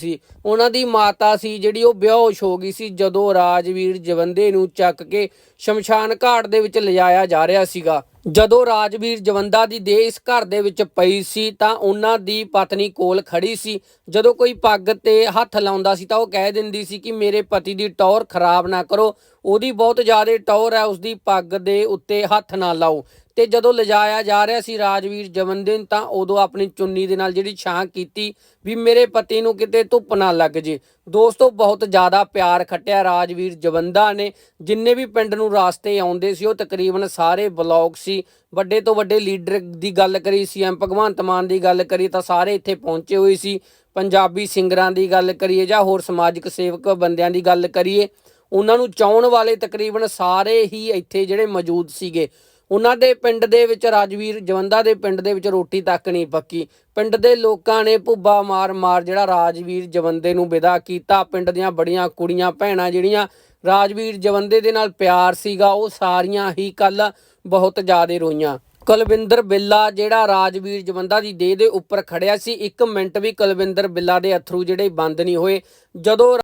ਸੀ। ਉਹਨਾਂ ਦੀ ਮਾਤਾ ਸੀ ਜਿਹੜੀ ਉਹ ਬੇਹੋਸ਼ ਹੋ ਗਈ ਸੀ ਜਦੋਂ ਰਾਜਵੀਰ ਜਵੰਦੇ ਨੂੰ ਚੱਕ ਕੇ ਸ਼ਮਸ਼ਾਨ ਘਾਟ ਦੇ ਵਿੱਚ ਲਿਜਾਇਆ ਜਾ ਰਿਹਾ ਸੀਗਾ। ਜਦੋਂ ਰਾਜਵੀਰ ਜਵੰਦਾ ਦੀ ਦੇਹ ਇਸ ਘਰ ਦੇ ਵਿੱਚ ਪਈ ਸੀ ਤਾਂ ਉਹਨਾਂ ਦੀ ਪਤਨੀ ਕੋਲ ਖੜੀ ਸੀ। ਜਦੋਂ ਕੋਈ ਪੱਗ ਤੇ ਹੱਥ ਲਾਉਂਦਾ ਸੀ ਤਾਂ ਉਹ ਕਹਿ ਦਿੰਦੀ ਸੀ ਕਿ ਮੇਰੇ ਪਤੀ ਦੀ ਟੌਰ ਖਰਾਬ ਨਾ ਕਰੋ, ਉਹਦੀ ਬਹੁਤ ਜ਼ਿਆਦਾ ਟੌਰ ਹੈ, ਉਸਦੀ ਪੱਗ ਦੇ ਉੱਤੇ ਹੱਥ ਨਾ ਲਾਓ। ਤੇ ਜਦੋਂ ਲਿਜਾਇਆ ਜਾ ਰਿਹਾ ਸੀ ਰਾਜਵੀਰ ਜਵੰਦੇ ਤਾਂ ਉਦੋਂ ਆਪਣੀ ਚੁੰਨੀ ਦੇ ਨਾਲ ਜਿਹੜੀ ਛਾਂ ਕੀਤੀ ਵੀ ਮੇਰੇ ਪਤੀ ਨੂੰ ਕਿਤੇ ਧੁੱਪ ਨਾ ਲੱਗ ਜੇ। ਦੋਸਤੋ, ਬਹੁਤ ਜ਼ਿਆਦਾ ਪਿਆਰ ਖੱਟਿਆ ਰਾਜਵੀਰ ਜਵੰਦਾ ਨੇ। ਜਿੰਨੇ ਵੀ ਪਿੰਡ ਨੂੰ ਰਾਸਤੇ ਆਉਂਦੇ ਸੀ, ਉਹ ਤਕਰੀਬਨ ਸਾਰੇ ਬਲੌਗ ਸੀ। ਵੱਡੇ ਤੋਂ ਵੱਡੇ ਲੀਡਰ ਦੀ ਗੱਲ ਕਰੀ ਸੀਐਮ ਭਗਵੰਤ ਮਾਨ ਦੀ ਗੱਲ ਕਰੀ, ਤਾਂ ਸਾਰੇ ਇੱਥੇ ਪਹੁੰਚੇ ਹੋਏ ਸੀ। ਪੰਜਾਬੀ ਸਿੰਗਰਾਂ ਦੀ ਗੱਲ ਕਰੀਏ ਜਾਂ ਹੋਰ ਸਮਾਜਿਕ ਸੇਵਕ ਬੰਦਿਆਂ ਦੀ ਗੱਲ ਕਰੀਏ, ਉਹਨਾਂ ਨੂੰ ਚਾਹਣ ਵਾਲੇ ਤਕਰੀਬਨ ਸਾਰੇ ਹੀ ਇੱਥੇ ਜਿਹੜੇ ਮੌਜੂਦ ਸੀਗੇ। ਉਹਨਾਂ ਦੇ ਪਿੰਡ ਦੇ ਵਿੱਚ ਰਾਜਵੀਰ ਜਵੰਦਾ ਦੇ ਪਿੰਡ ਦੇ ਵਿੱਚ ਰੋਟੀ ਤੱਕ ਨਹੀਂ ਪੱਕੀ। ਪਿੰਡ ਦੇ ਲੋਕਾਂ ਨੇ ਭੁੱਬਾ ਮਾਰ ਮਾਰ ਜਿਹੜਾ ਰਾਜਵੀਰ ਜਵੰਦੇ ਨੂੰ ਵਿਦਾ ਕੀਤਾ। ਪਿੰਡ ਦੀਆਂ ਬੜੀਆਂ ਕੁੜੀਆਂ ਭੈਣਾਂ ਜਿਹੜੀਆਂ ਰਾਜਵੀਰ ਜਵੰਦੇ ਦੇ ਨਾਲ ਪਿਆਰ ਸੀਗਾ, ਉਹ ਸਾਰੀਆਂ ਹੀ ਕੱਲ ਬਹੁਤ ਜ਼ਿਆਦਾ ਰੋਈਆਂ। ਕੁਲਵਿੰਦਰ ਬਿੱਲਾ ਜਿਹੜਾ ਰਾਜਵੀਰ ਜਵੰਦਾ ਦੀ ਦੇਹ ਦੇ ਉੱਪਰ ਖੜਿਆ ਸੀ 1 ਮਿੰਟ ਵੀ ਕੁਲਵਿੰਦਰ ਬਿੱਲਾ ਦੇ ਅਥਰੂ ਜਿਹੜੇ ਬੰਦ ਨਹੀਂ ਹੋਏ। ਜਦੋਂ